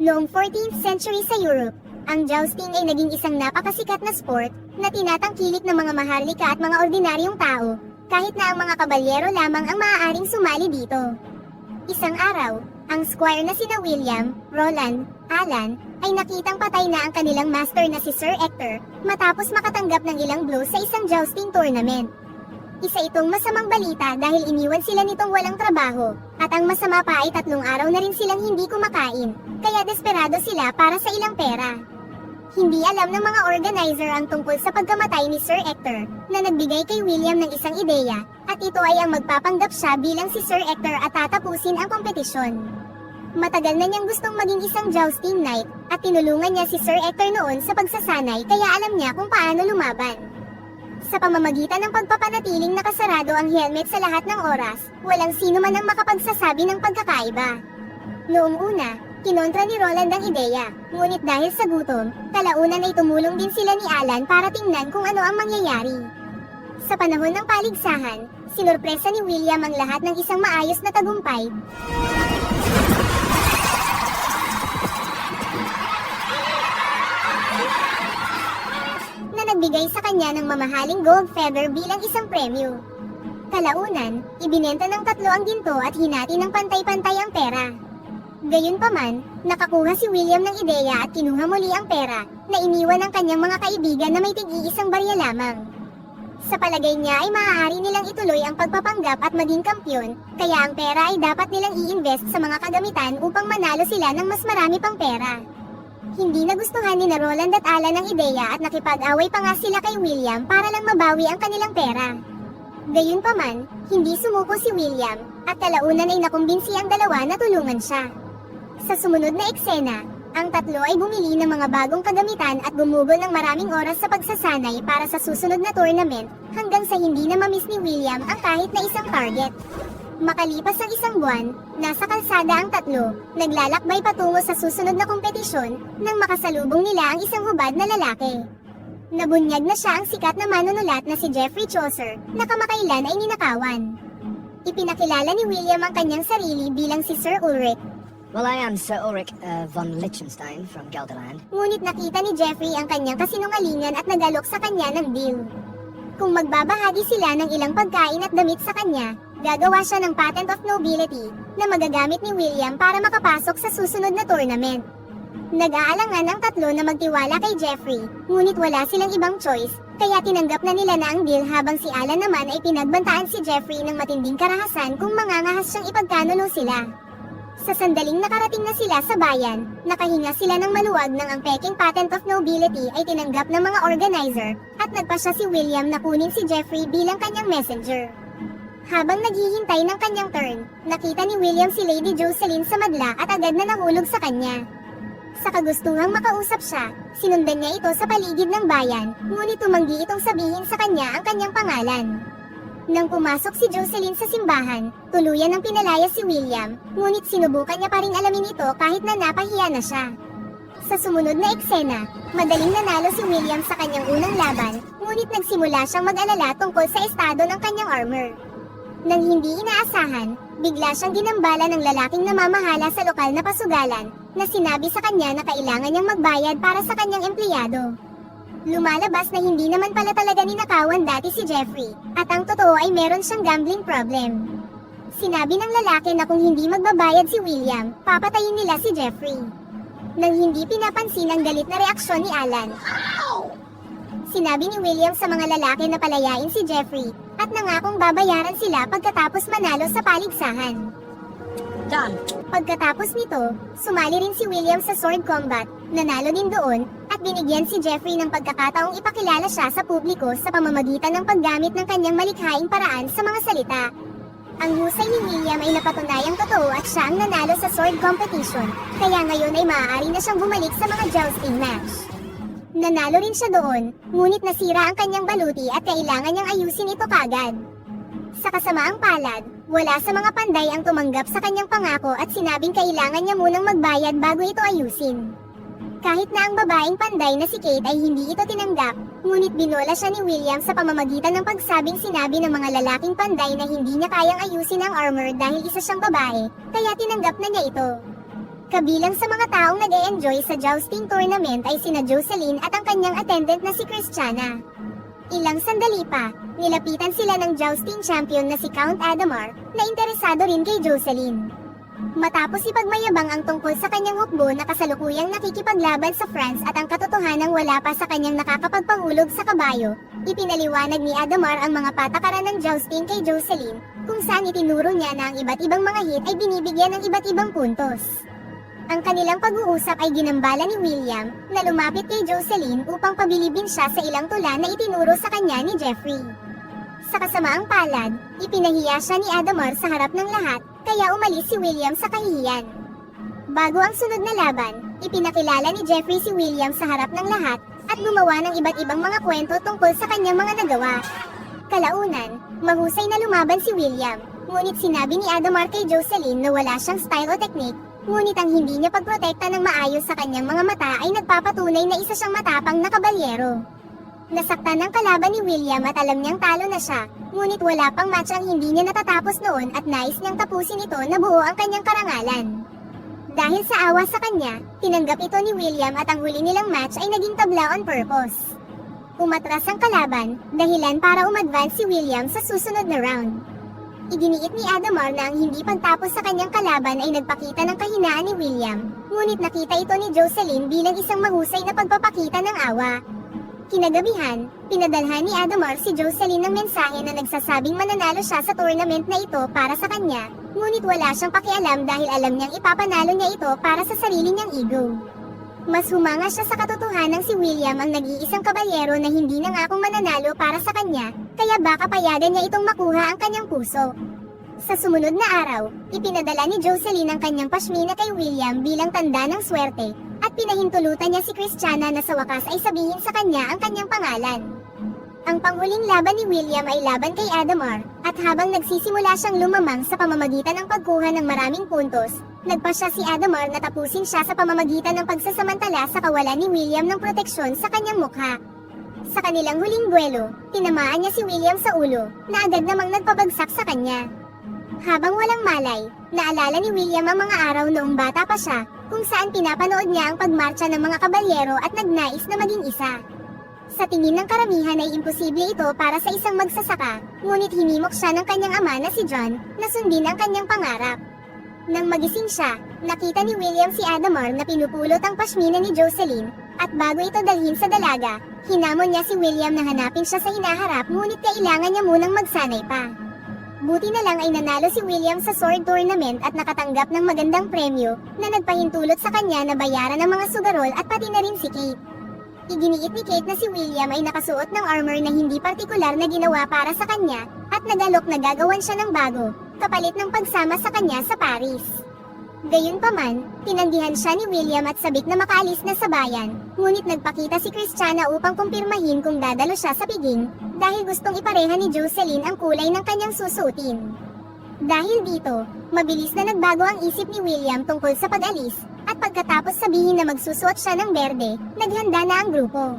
Noong 14th century sa Europe, ang jousting ay naging isang napakasikat na sport na tinatangkilik ng mga maharlika at mga ordinaryong tao, kahit na ang mga kabalyero lamang ang maaaring sumali dito. Isang araw, ang squire na sina William, Roland, Alan, ay nakitang patay na ang kanilang master na si Sir Hector matapos makatanggap ng ilang blows sa isang jousting tournament. Isa itong masamang balita dahil iniwan sila nitong walang trabaho, at ang masama pa ay tatlong araw na rin silang hindi kumakain, kaya desperado sila para sa ilang pera. Hindi alam ng mga organizer ang tungkol sa pagkamatay ni Sir Hector, na nagbigay kay William ng isang ideya, at ito ay ang magpapanggap siya bilang si Sir Hector at tatapusin ang kompetisyon. Matagal na niyang gustong maging isang jousting knight, at tinulungan niya si Sir Hector noon sa pagsasanay kaya alam niya kung paano lumaban. Sa pamamagitan ng pagpapanatiling nakasarado ang helmet sa lahat ng oras, walang sino man ang makapagsasabi ng pagkakaiba. Noong una, kinontra ni Roland ang ideya, ngunit dahil sa gutom, kalaunan ay tumulong din sila ni Alan para tingnan kung ano ang mangyayari. Sa panahon ng paligsahan, sinurpresa ni William ang lahat ng isang maayos na tagumpay, nagbigay sa kanya ng mamahaling gold feather bilang isang premyo. Kalaunan, ibinenta ng tatlo ang ginto at hinati ng pantay-pantay ang pera. Gayunpaman, nakakuha si William ng ideya at kinuha muli ang pera, na iniwan ng kanyang mga kaibigan na may tig-iisang barya lamang. Sa palagay niya ay maaari nilang ituloy ang pagpapanggap at maging kampyon, kaya ang pera ay dapat nilang i-invest sa mga kagamitan upang manalo sila ng mas marami pang pera. Hindi nagustuhan ni na Roland at Alan ang ideya at nakipag-away pa nga sila kay William para lang mabawi ang kanilang pera. Gayunpaman, hindi sumuko si William, at kalaunan ay nakumbinsi ang dalawa na tulungan siya. Sa sumunod na eksena, ang tatlo ay bumili ng mga bagong kagamitan at gumugol ng maraming oras sa pagsasanay para sa susunod na tournament hanggang sa hindi na mamiss ni William ang kahit na isang target. Makalipas ang isang buwan, nasa kalsada ang tatlo, naglalakbay patungo sa susunod na kompetisyon nang makasalubong nila ang isang hubad na lalaki. Nabunyag na siya ang sikat na manunulat na si Geoffrey Chaucer na kamakailan ay ninakawan. Ipinakilala ni William ang kanyang sarili bilang si Sir Ulrich, Well, I am Sir Ulrich uh, von Liechtenstein from Gelderland. ngunit nakita ni Jeffrey ang kanyang kasinungalingan at nagalok sa kanya ng deal. Kung magbabahagi sila ng ilang pagkain at damit sa kanya, gagawa siya ng Patent of Nobility na magagamit ni William para makapasok sa susunod na tournament. Nag-aalangan ang tatlo na magtiwala kay Jeffrey, ngunit wala silang ibang choice, kaya tinanggap na nila na ang deal habang si Alan naman ay pinagbantaan si Jeffrey ng matinding karahasan kung mangangahas siyang ipagkanulo sila. Sa sandaling nakarating na sila sa bayan, nakahinga sila ng maluwag nang ang peking patent of nobility ay tinanggap ng mga organizer, at nagpa siya si William na kunin si Jeffrey bilang kanyang messenger. Habang naghihintay ng kanyang turn, nakita ni William si Lady Jocelyn sa madla at agad na nahulog sa kanya. Sa kagustuhang makausap siya, sinundan niya ito sa paligid ng bayan, ngunit tumanggi itong sabihin sa kanya ang kanyang pangalan. Nang pumasok si Jocelyn sa simbahan, tuluyan ang pinalaya si William, ngunit sinubukan niya pa rin alamin ito kahit na napahiya na siya. Sa sumunod na eksena, madaling nanalo si William sa kanyang unang laban, ngunit nagsimula siyang mag-alala tungkol sa estado ng kanyang armor. Nang hindi inaasahan, bigla siyang ginambala ng lalaking namamahala sa lokal na pasugalan, na sinabi sa kanya na kailangan niyang magbayad para sa kanyang empleyado. Lumalabas na hindi naman pala talaga ninakawan dati si Jeffrey, at ang totoo ay meron siyang gambling problem. Sinabi ng lalaki na kung hindi magbabayad si William, papatayin nila si Jeffrey. Nang hindi pinapansin ang galit na reaksyon ni Alan, Sinabi ni William sa mga lalaki na palayain si Jeffrey at nangakong babayaran sila pagkatapos manalo sa paligsahan. Done. Pagkatapos nito, sumali rin si William sa sword combat, nanalo din doon, at binigyan si Jeffrey ng pagkakataong ipakilala siya sa publiko sa pamamagitan ng paggamit ng kanyang malikhaing paraan sa mga salita. Ang husay ni William ay napatunayang totoo at siya ang nanalo sa sword competition, kaya ngayon ay maaari na siyang bumalik sa mga jousting match. Nanalo rin siya doon, ngunit nasira ang kanyang baluti at kailangan niyang ayusin ito kagad. Sa kasamaang palad, wala sa mga panday ang tumanggap sa kanyang pangako at sinabing kailangan niya munang magbayad bago ito ayusin. Kahit na ang babaeng panday na si Kate ay hindi ito tinanggap, ngunit binola siya ni William sa pamamagitan ng pagsabing sinabi ng mga lalaking panday na hindi niya kayang ayusin ang armor dahil isa siyang babae, kaya tinanggap na niya ito. Kabilang sa mga taong nag enjoy sa jousting tournament ay sina Jocelyn at ang kanyang attendant na si Christiana. Ilang sandali pa, nilapitan sila ng jousting champion na si Count Adamar, na interesado rin kay Jocelyn. Matapos ipagmayabang ang tungkol sa kanyang hukbo na kasalukuyang nakikipaglaban sa France at ang katotohanang wala pa sa kanyang nakakapagpahulog sa kabayo, ipinaliwanag ni Adamar ang mga patakaran ng jousting kay Jocelyn, kung saan itinuro niya na ang iba't ibang mga hit ay binibigyan ng iba't ibang puntos. Ang kanilang pag-uusap ay ginambala ni William, na lumapit kay Jocelyn upang pabilibin siya sa ilang tula na itinuro sa kanya ni Jeffrey. Sa kasamaang palad, ipinahiya siya ni Adamar sa harap ng lahat, kaya umalis si William sa kahihiyan. Bago ang sunod na laban, ipinakilala ni Jeffrey si William sa harap ng lahat, at gumawa ng iba't ibang mga kwento tungkol sa kanyang mga nagawa. Kalaunan, mahusay na lumaban si William, ngunit sinabi ni Adamar kay Jocelyn na wala siyang style o technique, ngunit ang hindi niya pagprotekta ng maayos sa kanyang mga mata ay nagpapatunay na isa siyang matapang na kabalyero. Nasaktan ng kalaban ni William at alam niyang talo na siya, ngunit wala pang match ang hindi niya natatapos noon at nais niyang tapusin ito na buo ang kanyang karangalan. Dahil sa awa sa kanya, tinanggap ito ni William at ang huli nilang match ay naging tabla on purpose. Umatras ang kalaban, dahilan para umadvance si William sa susunod na round. Iginiit ni Adamar na ang hindi pagtapos sa kanyang kalaban ay nagpakita ng kahinaan ni William, ngunit nakita ito ni Jocelyn bilang isang mahusay na pagpapakita ng awa. Kinagabihan, pinadalhan ni Adamar si Jocelyn ng mensahe na nagsasabing mananalo siya sa tournament na ito para sa kanya, ngunit wala siyang pakialam dahil alam niyang ipapanalo niya ito para sa sarili niyang ego. Mas humanga siya sa katotohanan si William ang nag-iisang kabalyero na hindi nangakong mananalo para sa kanya, kaya baka payagan niya itong makuha ang kanyang puso. Sa sumunod na araw, ipinadala ni Jocelyn ang kanyang pashmina kay William bilang tanda ng swerte, at pinahintulutan niya si Christiana na sa wakas ay sabihin sa kanya ang kanyang pangalan. Ang panghuling laban ni William ay laban kay Adamar, at habang nagsisimula siyang lumamang sa pamamagitan ng pagkuha ng maraming puntos, nagpa siya si Adamar na tapusin siya sa pamamagitan ng pagsasamantala sa kawalan ni William ng proteksyon sa kanyang mukha. Sa kanilang huling buwelo, tinamaan niya si William sa ulo, na agad namang nagpabagsak sa kanya. Habang walang malay, naalala ni William ang mga araw noong bata pa siya, kung saan pinapanood niya ang pagmarcha ng mga kabalyero at nagnais na maging isa. Sa tingin ng karamihan ay imposible ito para sa isang magsasaka, ngunit hinimok siya ng kanyang ama na si John, na sundin ang kanyang pangarap. Nang magising siya, nakita ni William si Adamar na pinupulot ang pashmina ni Jocelyn, at bago ito dalhin sa dalaga, hinamon niya si William na hanapin siya sa hinaharap ngunit kailangan niya munang magsanay pa. Buti na lang ay nanalo si William sa sword tournament at nakatanggap ng magandang premyo na nagpahintulot sa kanya na bayaran ng mga sugarol at pati na rin si Kate. Iginiit ni Kate na si William ay nakasuot ng armor na hindi partikular na ginawa para sa kanya at nagalok na gagawan siya ng bago, kapalit ng pagsama sa kanya sa Paris. Gayunpaman, tinanggihan siya ni William at sabik na makaalis na sa bayan, ngunit nagpakita si Christiana upang kumpirmahin kung dadalo siya sa piging, dahil gustong ipareha ni Jocelyn ang kulay ng kanyang susutin. Dahil dito, mabilis na nagbago ang isip ni William tungkol sa pag-alis, pagkatapos sabihin na magsusuot siya ng berde, naghanda na ang grupo.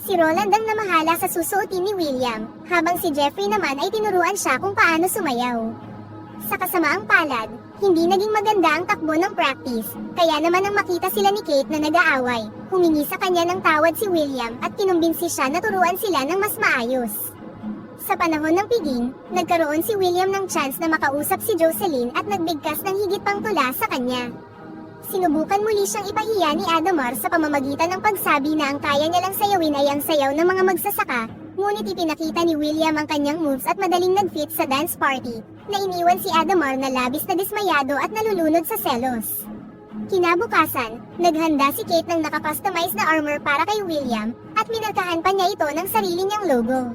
Si Roland ang namahala sa susuotin ni William, habang si Jeffrey naman ay tinuruan siya kung paano sumayaw. Sa kasamaang palad, hindi naging maganda ang takbo ng practice, kaya naman nang makita sila ni Kate na nag-aaway, humingi sa kanya ng tawad si William at kinumbinsi siya na turuan sila ng mas maayos. Sa panahon ng piging, nagkaroon si William ng chance na makausap si Jocelyn at nagbigkas ng higit pang tula sa kanya. Sinubukan muli siyang ipahiya ni Adamar sa pamamagitan ng pagsabi na ang kaya niya lang sayawin ay ang sayaw ng mga magsasaka, ngunit ipinakita ni William ang kanyang moves at madaling nag-fit sa dance party, na iniwan si Adamar na labis na dismayado at nalulunod sa selos. Kinabukasan, naghanda si Kate ng nakakustomize na armor para kay William, at minarkahan pa niya ito ng sarili niyang logo.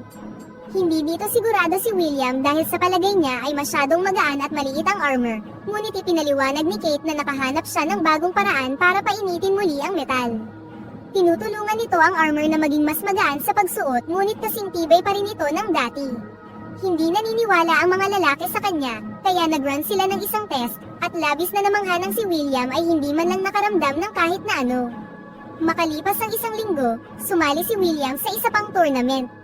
Hindi dito sigurado si William dahil sa palagay niya ay masyadong magaan at maliit ang armor, ngunit ipinaliwanag ni Kate na nakahanap siya ng bagong paraan para painitin muli ang metal. Tinutulungan nito ang armor na maging mas magaan sa pagsuot ngunit kasing tibay pa rin ito ng dati. Hindi naniniwala ang mga lalaki sa kanya, kaya nag-run sila ng isang test, at labis na namanghanang si William ay hindi man lang nakaramdam ng kahit na ano. Makalipas ang isang linggo, sumali si William sa isa pang tournament.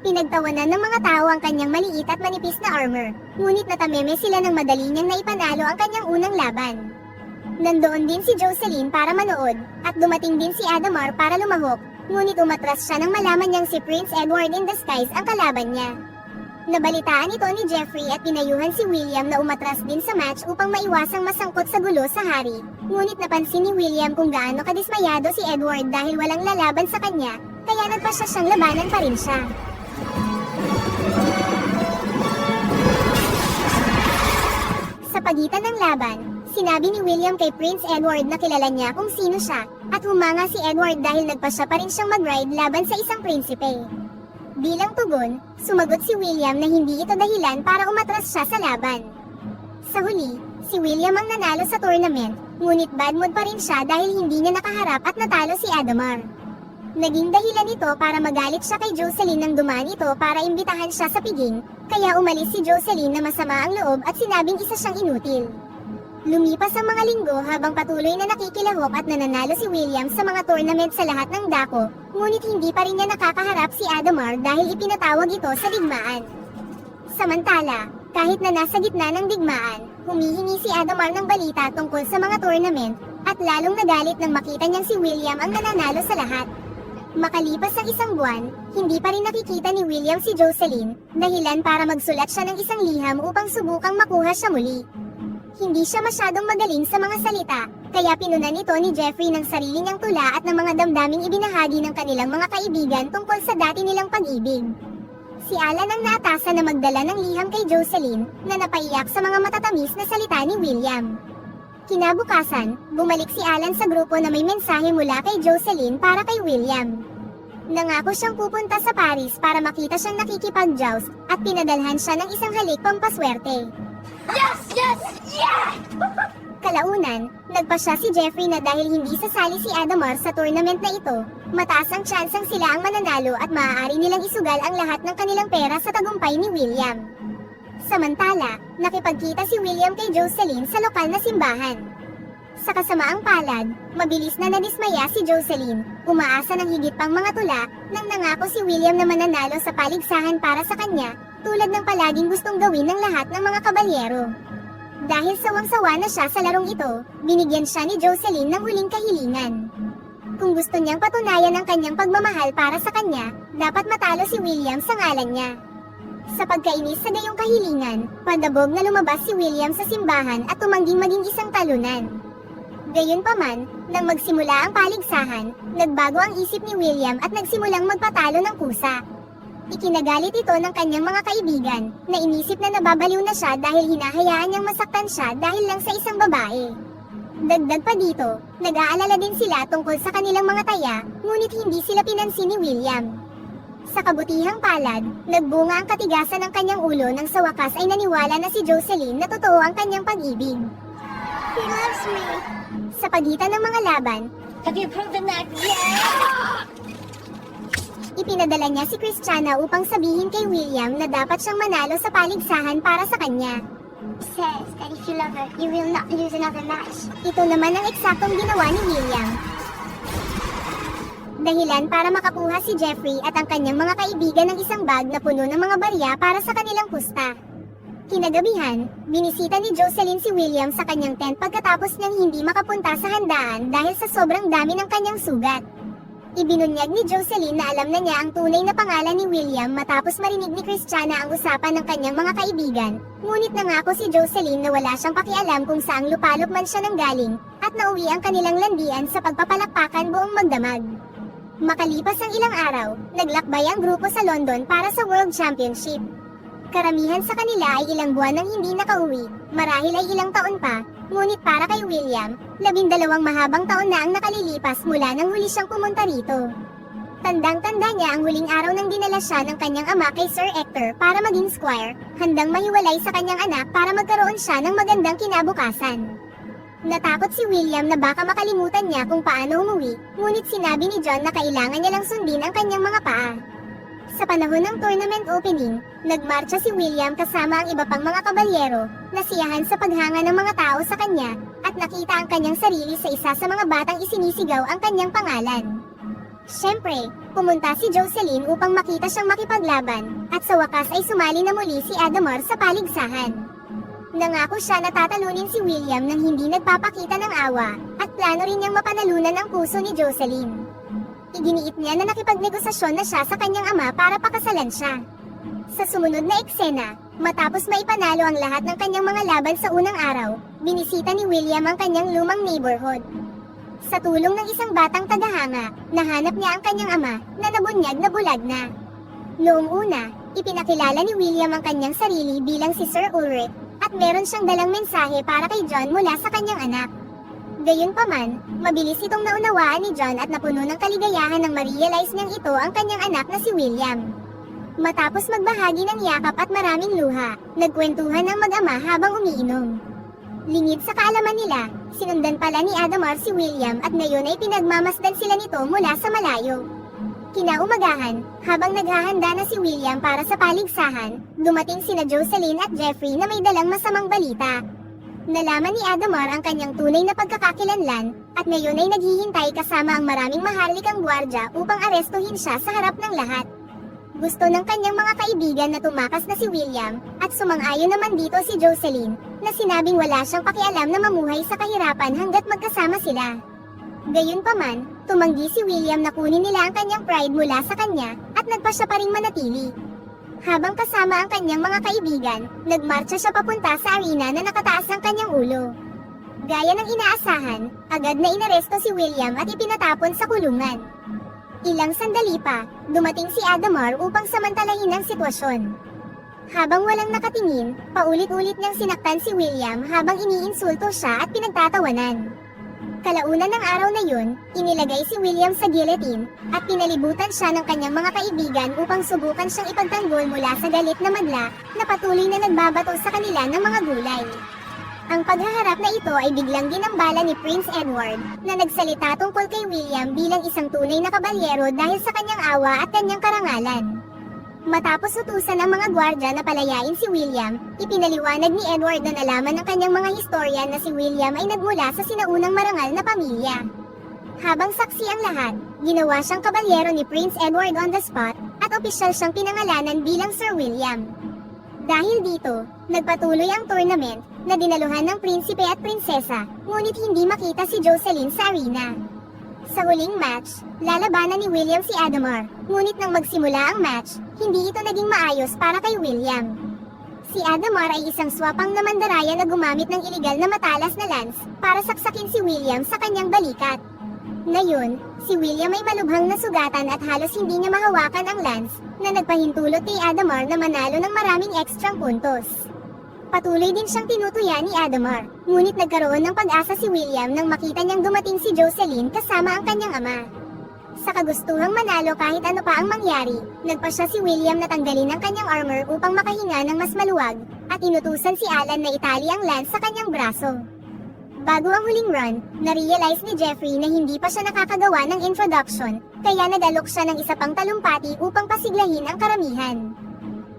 Pinagtawanan ng mga tao ang kanyang maliit at manipis na armor, ngunit natameme sila ng madali niyang naipanalo ang kanyang unang laban. Nandoon din si Jocelyn para manood, at dumating din si Adamar para lumahok, ngunit umatras siya nang malaman niyang si Prince Edward in disguise ang kalaban niya. Nabalitaan ito ni Jeffrey at pinayuhan si William na umatras din sa match upang maiwasang masangkot sa gulo sa hari. Ngunit napansin ni William kung gaano kadismayado si Edward dahil walang lalaban sa kanya, kaya nagpasya siyang labanan pa rin siya. Sa pagitan ng laban, sinabi ni William kay Prince Edward na kilala niya kung sino siya, at humanga si Edward dahil nagpasya pa rin siyang mag-ride laban sa isang prinsipe. Bilang tugon, sumagot si William na hindi ito dahilan para umatras siya sa laban. Sa huli, si William ang nanalo sa tournament, ngunit bad mood pa rin siya dahil hindi niya nakaharap at natalo si Adamar. Naging dahilan ito para magalit siya kay Jocelyn nang dumaan ito para imbitahan siya sa piging, kaya umalis si Jocelyn na masama ang loob at sinabing isa siyang inutil. Lumipas ang mga linggo habang patuloy na nakikilahok at nananalo si William sa mga tournament sa lahat ng dako, ngunit hindi pa rin niya nakakaharap si Adamar dahil ipinatawag ito sa digmaan. Samantala, kahit na nasa gitna ng digmaan, humihingi si Adamar ng balita tungkol sa mga tournament, at lalong nagalit nang makita niyang si William ang nananalo sa lahat. Makalipas ang isang buwan, hindi pa rin nakikita ni William si Jocelyn, dahilan para magsulat siya ng isang liham upang subukang makuha siya muli. Hindi siya masyadong magaling sa mga salita, kaya pinunan ito ni Jeffrey ng sarili niyang tula at ng mga damdaming ibinahagi ng kanilang mga kaibigan tungkol sa dati nilang pag-ibig. Si Alan ang naatasan na magdala ng liham kay Jocelyn na napaiyak sa mga matatamis na salita ni William. Kinabukasan, bumalik si Alan sa grupo na may mensahe mula kay Jocelyn para kay William. Nangako siyang pupunta sa Paris para makita siyang nakikipag-joust at pinadalhan siya ng isang halik pampaswerte. Yes, yes, yeah! Kalaunan, nagpasya si Jeffrey na dahil hindi sasali si Adamar sa tournament na ito, mataas ang tsansang sila ang mananalo at maaari nilang isugal ang lahat ng kanilang pera sa tagumpay ni William. Samantala, nakipagkita si William kay Jocelyn sa lokal na simbahan. Sa kasamaang palad, mabilis na nadismaya si Jocelyn, umaasa ng higit pang mga tula, nang nangako si William na mananalo sa paligsahan para sa kanya, tulad ng palaging gustong gawin ng lahat ng mga kabalyero. Dahil sawang-sawa na siya sa larong ito, binigyan siya ni Jocelyn ng huling kahilingan. Kung gusto niyang patunayan ang kanyang pagmamahal para sa kanya, dapat matalo si William sa ngalan niya. Sa pagkainis sa gayong kahilingan, padabog na lumabas si William sa simbahan at tumangging maging isang talunan. Gayunpaman, nang magsimula ang paligsahan, nagbago ang isip ni William at nagsimulang magpatalo ng kusa. Ikinagalit ito ng kanyang mga kaibigan, na inisip na nababaliw na siya dahil hinahayaan niyang masaktan siya dahil lang sa isang babae. Dagdag pa dito, nag-aalala din sila tungkol sa kanilang mga taya, ngunit hindi sila pinansin ni William. Sa kabutihang palad, nagbunga ang katigasan ng kanyang ulo nang sa wakas ay naniwala na si Jocelyn na totoo ang kanyang pag-ibig. He loves me. Sa pagitan ng mga laban, Have you proven that yet? ipinadala niya si Christiana upang sabihin kay William na dapat siyang manalo sa paligsahan para sa kanya. Says that if you love her, you will not lose another match. Ito naman ang eksaktong ginawa ni William. Dahilan para makakuha si Jeffrey at ang kanyang mga kaibigan ng isang bag na puno ng mga barya para sa kanilang pusta. Kinagabihan, binisita ni Jocelyn si William sa kanyang tent pagkatapos niyang hindi makapunta sa handaan dahil sa sobrang dami ng kanyang sugat. Ibinunyag ni Jocelyn na alam na niya ang tunay na pangalan ni William matapos marinig ni Christiana ang usapan ng kanyang mga kaibigan, ngunit nangako si Jocelyn na wala siyang pakialam kung saang lupalop man siya nanggaling, at nauwi ang kanilang landian sa pagpapalakpakan buong magdamag. Makalipas ang ilang araw, naglakbay ang grupo sa London para sa World Championship. Karamihan sa kanila ay ilang buwan nang hindi nakauwi, marahil ay ilang taon pa, ngunit para kay William, labindalawang mahabang taon na ang nakalilipas mula nang huli siyang pumunta rito. Tandang-tanda niya ang huling araw nang dinala siya ng kanyang ama kay Sir Hector para maging squire, handang mahiwalay sa kanyang anak para magkaroon siya ng magandang kinabukasan. Natakot si William na baka makalimutan niya kung paano umuwi, ngunit sinabi ni John na kailangan niya lang sundin ang kanyang mga paa. Sa panahon ng tournament opening, nagmarcha si William kasama ang iba pang mga kabalyero, nasiyahan sa paghanga ng mga tao sa kanya, at nakita ang kanyang sarili sa isa sa mga batang isinisigaw ang kanyang pangalan. Siyempre, pumunta si Jocelyn upang makita siyang makipaglaban, at sa wakas ay sumali na muli si Adamar sa paligsahan. Nangako siya na tatalunin si William nang hindi nagpapakita ng awa, at plano rin niyang mapanalunan ang puso ni Jocelyn. Iginiit niya na nakipagnegosasyon na siya sa kanyang ama para pakasalan siya. Sa sumunod na eksena, matapos maipanalo ang lahat ng kanyang mga laban sa unang araw, binisita ni William ang kanyang lumang neighborhood. Sa tulong ng isang batang tagahanga, nahanap niya ang kanyang ama na nabunyag na bulag na. Noong una, ipinakilala ni William ang kanyang sarili bilang si Sir Ulrich at meron siyang dalang mensahe para kay John mula sa kanyang anak. Gayunpaman, mabilis itong naunawaan ni John at napuno ng kaligayahan nang ma-realize niyang ito ang kanyang anak na si William. Matapos magbahagi ng yakap at maraming luha, nagkwentuhan ang mag-ama habang umiinom. Lingid sa kaalaman nila, sinundan pala ni Adamar si William at ngayon ay pinagmamasdan sila nito mula sa malayo. Kinaumagahan, habang naghahanda na si William para sa paligsahan, dumating sina Jocelyn at Jeffrey na may dalang masamang balita. Nalaman ni Adamar ang kanyang tunay na pagkakakilanlan, at ngayon ay naghihintay kasama ang maraming maharlikang gwardya upang arestuhin siya sa harap ng lahat. Gusto ng kanyang mga kaibigan na tumakas na si William, at sumang-ayon naman dito si Jocelyn, na sinabing wala siyang pakialam na mamuhay sa kahirapan hanggat magkasama sila. Gayunpaman, tumanggi si William na kunin nila ang kanyang pride mula sa kanya, at nagpa siya pa ring manatili. Habang kasama ang kanyang mga kaibigan, nagmarcha siya papunta sa arena na nakataas ang kanyang ulo. Gaya ng inaasahan, agad na inaresto si William at ipinatapon sa kulungan. Ilang sandali pa, dumating si Adamar upang samantalahin ang sitwasyon. Habang walang nakatingin, paulit-ulit niyang sinaktan si William habang iniinsulto siya at pinagtatawanan. Kalaunan ng araw na yun, inilagay si William sa guillotine, at pinalibutan siya ng kanyang mga kaibigan upang subukan siyang ipagtanggol mula sa galit na madla na patuloy na nagbabato sa kanila ng mga gulay. Ang paghaharap na ito ay biglang ginambala ni Prince Edward, na nagsalita tungkol kay William bilang isang tunay na kabalyero dahil sa kanyang awa at kanyang karangalan. Matapos utusan ng mga gwardya na palayain si William, ipinaliwanag ni Edward na nalaman ng kanyang mga historian na si William ay nagmula sa sinaunang marangal na pamilya. Habang saksi ang lahat, ginawa siyang kabalyero ni Prince Edward on the spot, at opisyal siyang pinangalanan bilang Sir William. Dahil dito, nagpatuloy ang tournament, na dinaluhan ng prinsipe at prinsesa, ngunit hindi makita si Jocelyn sa arena. Sa huling match, lalabanan ni William si Adamar, ngunit nang magsimula ang match, hindi ito naging maayos para kay William. Si Adamar ay isang swapang na mandaraya na gumamit ng iligal na matalas na lance para saksakin si William sa kanyang balikat. Ngayon, si William ay malubhang nasugatan at halos hindi niya mahawakan ang lance na nagpahintulot kay Adamar na manalo ng maraming ekstrang puntos. Patuloy din siyang tinutuya ni Adamar, ngunit nagkaroon ng pag-asa si William nang makita niyang dumating si Jocelyn kasama ang kanyang ama. Sa kagustuhang manalo kahit ano pa ang mangyari, nagpa siya si William na tanggalin ang kanyang armor upang makahinga ng mas maluwag, at inutusan si Alan na itali ang lance sa kanyang braso. Bago ang huling run, na-realize ni Jeffrey na hindi pa siya nakakagawa ng introduction, kaya nag-alok siya ng isa pang talumpati upang pasiglahin ang karamihan.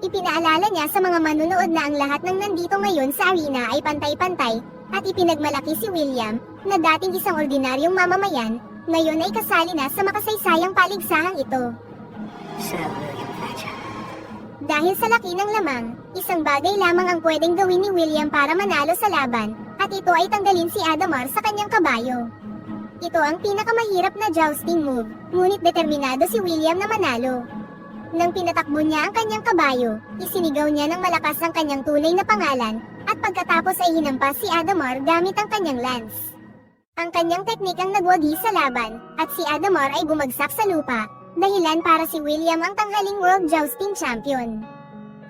Ipinaalala niya sa mga manunood na ang lahat ng nandito ngayon sa arena ay pantay-pantay, at ipinagmalaki si William, na dating isang ordinaryong mamamayan, ngayon ay kasali na sa makasaysayang paligsahang ito. Sir William Thatcher. Dahil sa laki ng lamang, isang bagay lamang ang pwedeng gawin ni William para manalo sa laban, at ito ay tanggalin si Adamar sa kanyang kabayo. Ito ang pinakamahirap na jousting move, ngunit determinado si William na manalo. Nang pinatakbo niya ang kanyang kabayo, isinigaw niya ng malakas ang kanyang tunay na pangalan, at pagkatapos ay hinampas si Adamar gamit ang kanyang lance. Ang kanyang teknik ang nagwagi sa laban, at si Adamar ay bumagsak sa lupa, dahilan para si William ang tanghaling World Jousting Champion.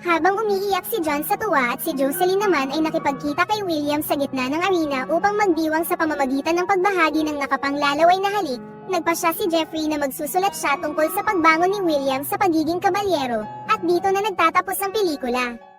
Habang umiiyak si John sa tuwa at si Jocelyn naman ay nakipagkita kay William sa gitna ng arena upang magdiwang sa pamamagitan ng pagbahagi ng nakapanglalaway na halik, nagpa siya si Jeffrey na magsusulat siya tungkol sa pagbangon ni William sa pagiging kabalyero, at dito na nagtatapos ang pelikula.